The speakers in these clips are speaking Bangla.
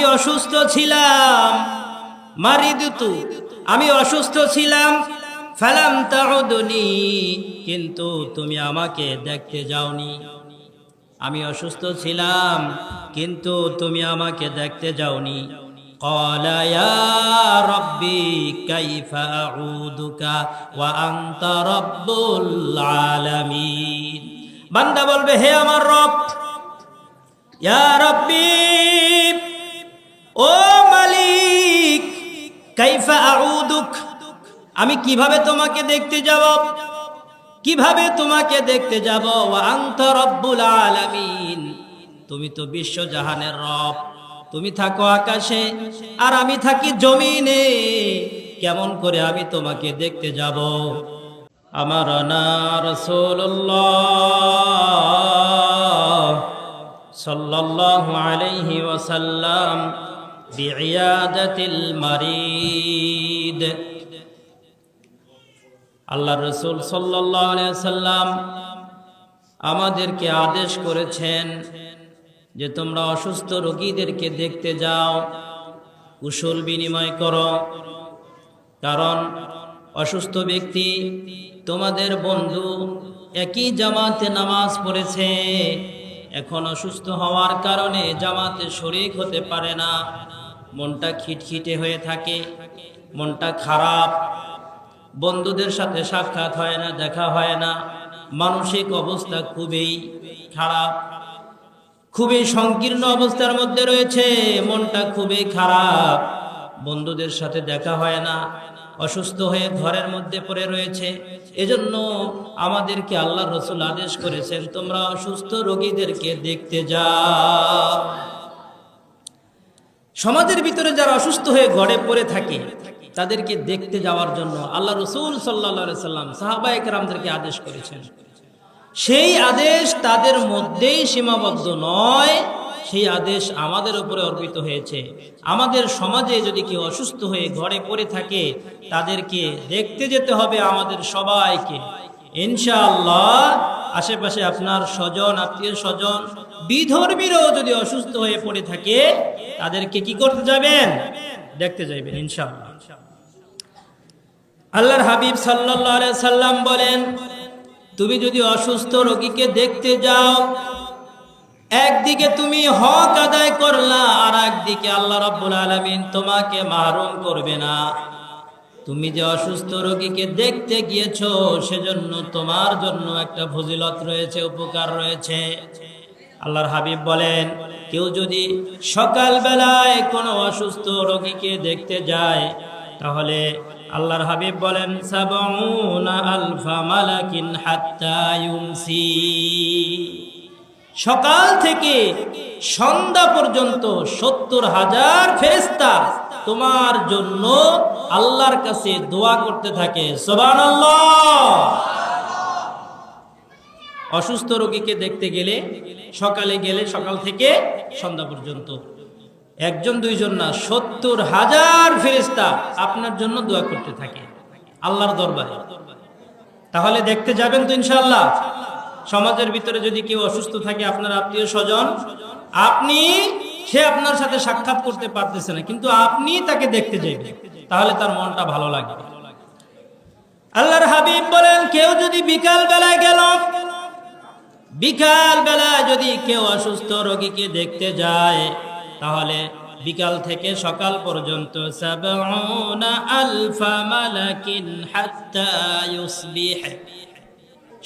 আমি অসুস্থ ছিলাম মারিদুতু আমি অসুস্থ ছিলাম ফালাম তাউদুনি কিন্তু তুমি আমাকে দেখতে যাওনি আমি অসুস্থ ছিলাম কিন্তু তুমি আমাকে দেখতে যাওনি قال يا ربي كيف أعودك وأنت رب العالمين বান্দা বলবে হে আমার রব ইয়া রব্বি ও মালিক, কাইফা আউদুক, আমি কীভাবে তোমাকে দেখতে যাব? কীভাবে তোমাকে দেখতে যাব? রব্বুল আলামিন। তুমি তো বিশ্বজাহানের রব। তুমি থাকো আকাশে, আর আমি থাকি জমিনে। কেমন করে আমি তোমাকে দেখতে যাব? আমার না রাসূলুল্লাহ সাল্লাল্লাহু আলাইহি ওয়াসাল্লাম মারিদ। আল্লাহ রসুল সাল্লাম আমাদেরকে আদেশ করেছেন যে তোমরা অসুস্থ রোগীদেরকে দেখতে যাও কুশল বিনিময় করো। কারণ অসুস্থ ব্যক্তি তোমাদের বন্ধু একই জামাতে নামাজ পড়েছে, এখন অসুস্থ হওয়ার কারণে জামাতে শরিক হতে পারে না। মনটা খিটখিটে হয়ে থাকে, মনটা খারাপ। বন্ধুদের সাথে সাক্ষাৎ হয় না, দেখা হয় না। মানসিক অবস্থা খুবই খারাপ। খুবই সংকীর্ণ অবস্থার মধ্যে রয়েছে, মনটা খুবই খারাপ। বন্ধুদের সাথে দেখা হয় না, অসুস্থ হয়ে ঘরের মধ্যে পড়ে রয়েছে। এজন্য আমাদেরকে আল্লাহ রসুল আদেশ করেছেন, তোমরা অসুস্থ রোগীদেরকে দেখতে যাও। সমাজের ভিতরে যারা অসুস্থ হয়ে ঘরে পড়ে থাকে, তাদেরকে দেখতে যাওয়ার জন্য আল্লাহ রসুল সাল্লা সাল্লাম সাহাবা একরামদেরকে আদেশ করেছেন। সেই আদেশ তাদের মধ্যেই সীমাবদ্ধ নয়, সেই আদেশ আমাদের উপরে অর্পিত হয়েছে। আমাদের সমাজে যদি কেউ অসুস্থ হয়ে ঘরে পড়ে থাকে, তাদেরকে দেখতে যেতে হবে আমাদের সবাইকে। ইনশাআল্লাহ, আশেপাশে আপনার স্বজন, আত্মীয় স্বজন বিধর্মীরও যদি অসুস্থ হয়ে পড়ে থাকে, তাদেরকে কি করতে যাবেন? দেখতে যাইবেন, ইনশাআল্লাহ। আল্লাহর হাবিব সাল্লাল্লাহু সাল্লাম বলেন, তুমি যদি অসুস্থ রোগীকে দেখতে যাও, একদিকে তুমি হক আদায় করলা, আর একদিকে আল্লাহ রাব্বুল আলামিন তোমাকে মাহরুম করবে না। তুমি যে অসুস্থ রোগীকে দেখতে গিয়েছো, সেজন্য তোমার জন্য একটা ফজিলত রয়েছে, উপকার রয়েছে। আল্লাহর হাবিব বলেন, কেউ যদি সকাল বেলায় কোনো অসুস্থ রোগীকে দেখতে যায়, তাহলে আল্লাহর হাবিব বলেন সকাল থেকে সন্ধ্যা পর্যন্ত সত্তর হাজার ফেরেস্তা তোমার জন্য আল্লাহর কাছে দোয়া করতে থাকে। সোবান অসুস্থ রোগীকে দেখতে গেলে সকালে গেলে সকাল থেকে সন্ধ্যা পর্যন্ত। একজন, দুইজন না, সত্তর হাজার ফেরিস্তা আপনার জন্য দোয়া করতে থাকে আল্লাহর দরবারে। তাহলে দেখতে যাবেন তো ইনশাল্লাহ সমাজের ভিতরে যদি কেউ অসুস্থ থাকে আপনার আত্মীয় স্বজন, আপনি, সে আপনার সাথে সাক্ষাৎ করতে পারতেছে না, কিন্তু আপনি তাকে দেখতে যাইবেন, তাহলে তার মনটা ভালো লাগে আল্লাহর হাবিব বলেন, কেউ যদি বিকাল বেলায় গেল বিকাল বেলায় যদি কেউ অসুস্থ রোগীকে দেখতে যায়, তাহলে বিকাল থেকে সকাল পর্যন্ত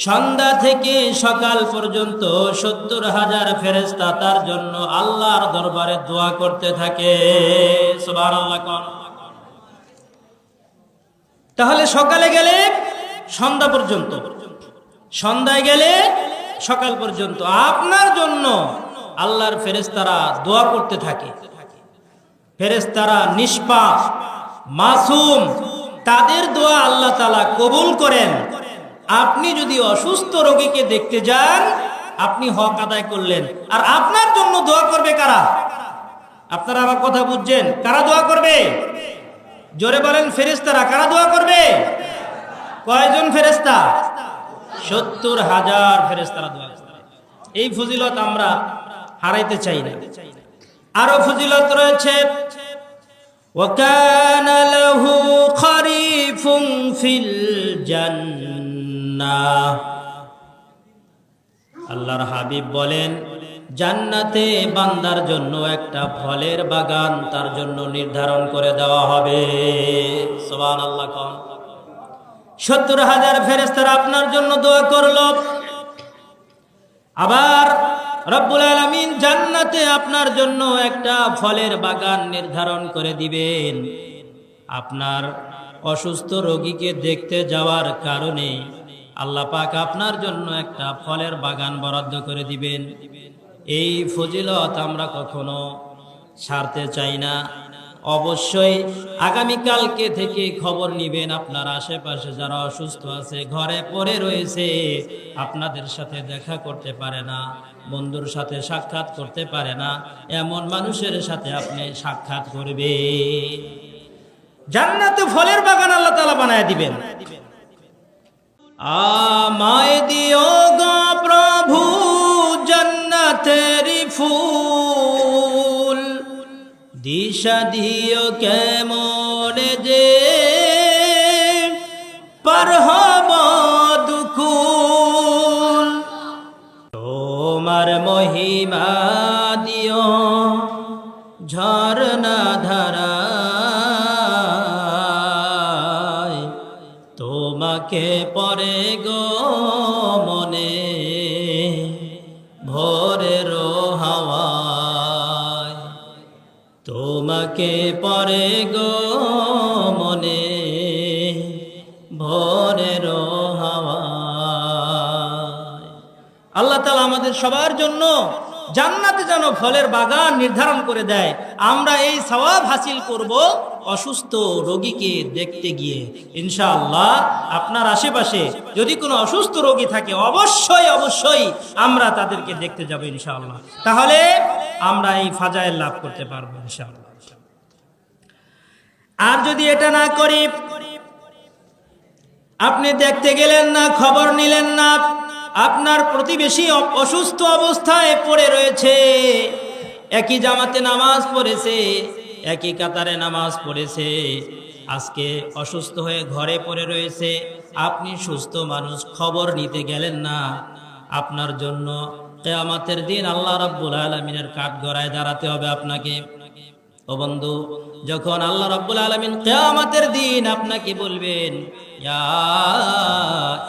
সন্ধ্যা থেকে সকাল পর্যন্ত সত্তর হাজার ফেরেস্তা তার জন্য আল্লাহর দরবারে দোয়া করতে থাকে। তাহলে সকালে গেলে সন্ধ্যা পর্যন্ত, সন্ধ্যায় গেলে সকাল পর্যন্ত আপনার জন্য আল্লাহর ফেরেস্তারা দোয়া করতে থাকে। ফেরেস্তারা নিষ্পাপ, মাসুম, তাদের দোয়া আল্লাহ তালা কবুল করেন। আপনি যদি অসুস্থ রোগীকে দেখতে যান, আপনি হক আদায় করলেন। আর আপনার জন্য দোয়া করবে কারা? আপনারা আমার কথা বুঝছেন? কারা দোয়া করবে? জোরে বলেন ফেরেস্তারা কারা দোয়া করবে? কয়জন ফেরেস্তা সত্তর হাজার ফেরেস্তারা দোয়া করবে এই ফজিলত আমরা হারাইতে চাই না আরো ফজিলত রয়েছে وكان له خريف في الجنة আল্লাহর হাবিব বলেন জান্নাতে বান্দার জন্য একটা ফলের বাগান তার জন্য নির্ধারণ করে দেওয়া হবে সোবান আল্লাহ কন সত্তর হাজার ফেরেস্তারা আপনার জন্য দোয়া করল। আবার রব্বুল আলমিন জান্নাতে আপনার জন্য একটা ফলের বাগান নির্ধারণ করে দিবেন। আপনার অসুস্থ রোগীকে দেখতে যাওয়ার কারণে আল্লাহ পাক আপনার জন্য একটা ফলের বাগান বরাদ্দ করে দিবেন। এই ফজিলত আমরা কখনো ছাড়তে চাই না। অবশ্যই আগামীকালকে থেকে খবর নিবেন আপনার আশেপাশে যারা অসুস্থ আছে, ঘরে পড়ে রয়েছে, আপনাদের সাথে দেখা করতে পারে না, বন্ধুর সাথে সাক্ষাৎ করতে পারে না, এমন মানুষের সাথে আপনি সাক্ষাৎ করবে জান্নাতে ফলের বাগান আল্লাহ তালা বানায় দিবেন। আমায় দিও গো প্রভু জান্নাতের ফুল। দিশা দিও কেমন যে, পার হব তোমার মহিমা দিও ঝরনা ধারা তোমাকে পরে গো মনে ভোরের তোমাকে পরে গো মনে? ভোরের হাওয়ায়। আল্লাহ তালা আমাদের সবার জন্য জান্নাতে যেন ফলের বাগান নির্ধারণ করে দেয়। আমরা এই সওয়াব হাসিল করব অসুস্থ রোগীকে দেখতে গিয়ে। ইনশাআল্লাহ আপনার আশেপাশে যদি কোনো অসুস্থ রোগী থাকে, অবশ্যই অবশ্যই আমরা তাদেরকে দেখতে যাব ইনশাআল্লাহ। তাহলে আমরা এই ফাজাইল লাভ করতে পারব ইনশাআল্লাহ। আর যদি এটা না করি, আপনি দেখতে গেলেন না, খবর নিলেন না, আপনার প্রতিবেশী অসুস্থ অবস্থায় পড়ে রয়েছে। একই জামাতে নামাজ পড়েছে, একই কাতারে নামাজ পড়েছে, আজকে অসুস্থ হয়ে ঘরে পড়ে রয়েছে, আপনি সুস্থ মানুষ, খবর নিতে গেলেন না। আপনার জন্য কেয়ামাতের দিন আল্লাহ রাব্বুল আলমিনের কাঠ গড়ায় দাঁড়াতে হবে আপনাকে। ও বন্ধু, যখন আল্লাহ রাব্বুল আলামিন কিয়ামতের দিন আপনাকে বলবেন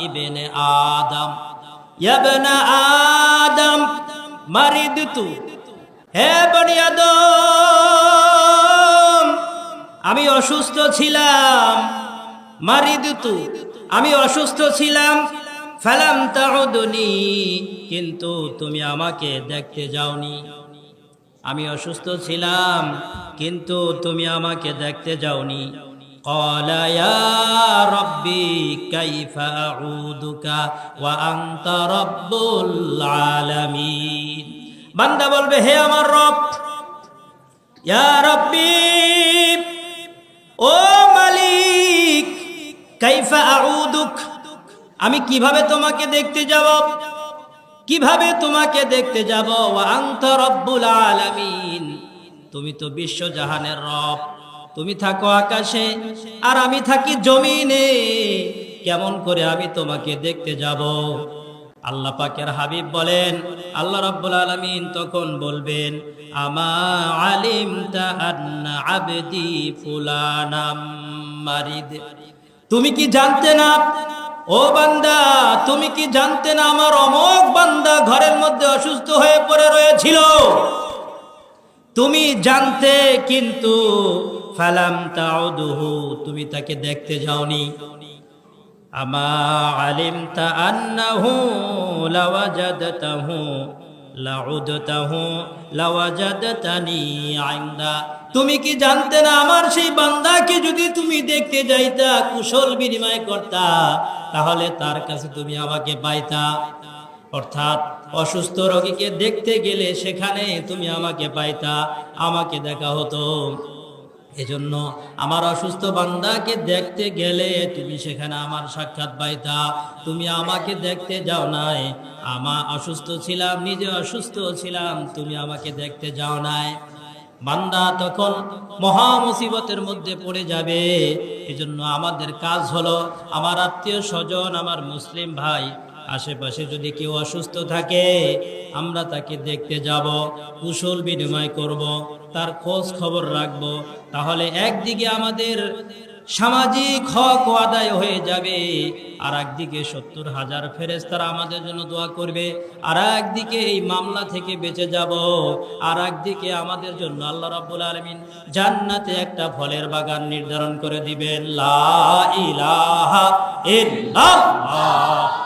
ইবনে আদম আদম মারিদতু হে বনি আদম, আমি অসুস্থ ছিলাম মারিদতু আমি অসুস্থ ছিলাম, ফালাম তাউদুনি, কিন্তু তুমি আমাকে দেখতে যাওনি। আমি অসুস্থ ছিলাম কিন্তু তুমি আমাকে দেখতে যাওনি قال يا ربي كيف أعودك وأنت رب العالمين বান্দা বলবে হে আমার রব ইয়া রব্বি ও মালিক কাইফা আউদুক আমি কিভাবে তোমাকে দেখতে যাব কীভাবে তোমাকে দেখতে যাব? রব্বুল আলামিন। তুমি তো বিশ্ব জাহানের রব। তুমি থাকো আকাশে, আর আমি থাকি জমিনে। কেমন করে আমি তোমাকে দেখতে যাব? আল্লাহ পাকের হাবিব বলেন, আল্লাহ রাব্বুল আলামিন তখন বলবেন, আমা আন্না আবদি ফুলানাম মারিদ? তুমি কি জানতে না ও বান্দা, তুমি কি জানতে না আমার অমক বান্দা ঘরের মধ্যে অসুস্থ হয়ে পড়ে রয়েছিল? তুমি জানতে কিন্তু ফালাম তাউদুহু, তুমি তাকে দেখতে যাওনি। আমা আলিমতা আন্নাহু লাওয়াজাদতাহু, লাউদতাহু, লাওয়াজাদতানি আইন্দা। তুমি কি জানতে না আমার সেই বান্দাকে যদি তুমি দেখতে যাইতা, কুশল বিনিময় করতা, তাহলে তার কাছে তুমি আমাকে পাইতা। অর্থাৎ অসুস্থ রোগীকে দেখতে গেলে সেখানে তুমি আমাকে পাইতা, আমাকে দেখা হতো। এজন্য আমার অসুস্থ বান্দাকে দেখতে গেলে তুমি সেখানে আমার সাক্ষাৎ পাইতা। তুমি আমাকে দেখতে যাও নাই, আমা অসুস্থ ছিলাম, নিজে অসুস্থ ছিলাম, তুমি আমাকে দেখতে যাও নাই। বান্দা তখন মহা মুসিবতের মধ্যে পড়ে যাবে। এজন্য আমাদের কাজ হলো আমার আত্মীয় স্বজন, আমার মুসলিম ভাই আশেপাশে যদি কেউ অসুস্থ থাকে, আমরা তাকে দেখতে যাব কুশল বিনিময় করব, তার খোঁজ খবর রাখব। তাহলে একদিকে আমাদের সামাজিক হক আদায় হয়ে যাবে। আর একদিকে সত্তর হাজার ফেরেস্তারা আমাদের জন্য দোয়া করবে। আর একদিকে এই মামলা থেকে বেঁচে যাব। আর একদিকে আমাদের জন্য আল্লাহ রাব্বুল আলমিন জান্নাতে একটা ফলের বাগান নির্ধারণ করে দিবেন। লা ইলাহা ইল্লাল্লাহ।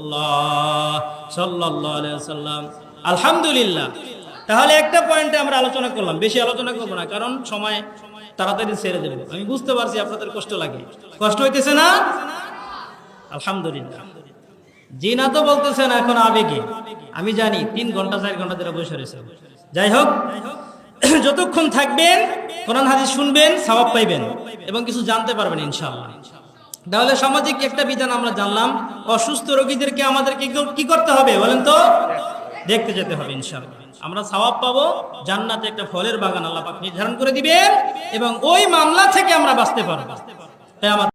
আলহামদুলিল্লাহ। তাহলে একটা পয়েন্টে আমরা আলোচনা করলাম। বেশি আলোচনা করব না, কারণ সময় তাড়াতাড়ি ছেড়ে দেবো। আমি বুঝতে পারছি আপনাদের কষ্ট লাগে। কষ্ট হইতেছে না? আলহামদুলিল্লাহ। জি না তো বলতেছেন এখন আবেগে। আমি জানি, তিন ঘণ্টা, চার ঘণ্টা ধরে বসে রয়েছে। যাই হোক, যতক্ষণ থাকবেন, কোরআন হাদিস শুনবেন, সওয়াব পাইবেন এবং কিছু জানতে পারবেন ইনশাআল্লাহ। তাহলে সামাজিক একটা বিধান আমরা জানলাম, অসুস্থ রোগীদেরকে আমাদেরকে কি- করতে হবে বলেন তো? দেখতে যেতে হবে ইনশাআল্লাহ। আমরা সওয়াব পাবো, জান্নাতে একটা ফলের বাগান আল্লাহ নির্ধারণ করে দিবেন এবং ওই মামলা থেকে আমরা বাঁচতে পারব। তাই আমার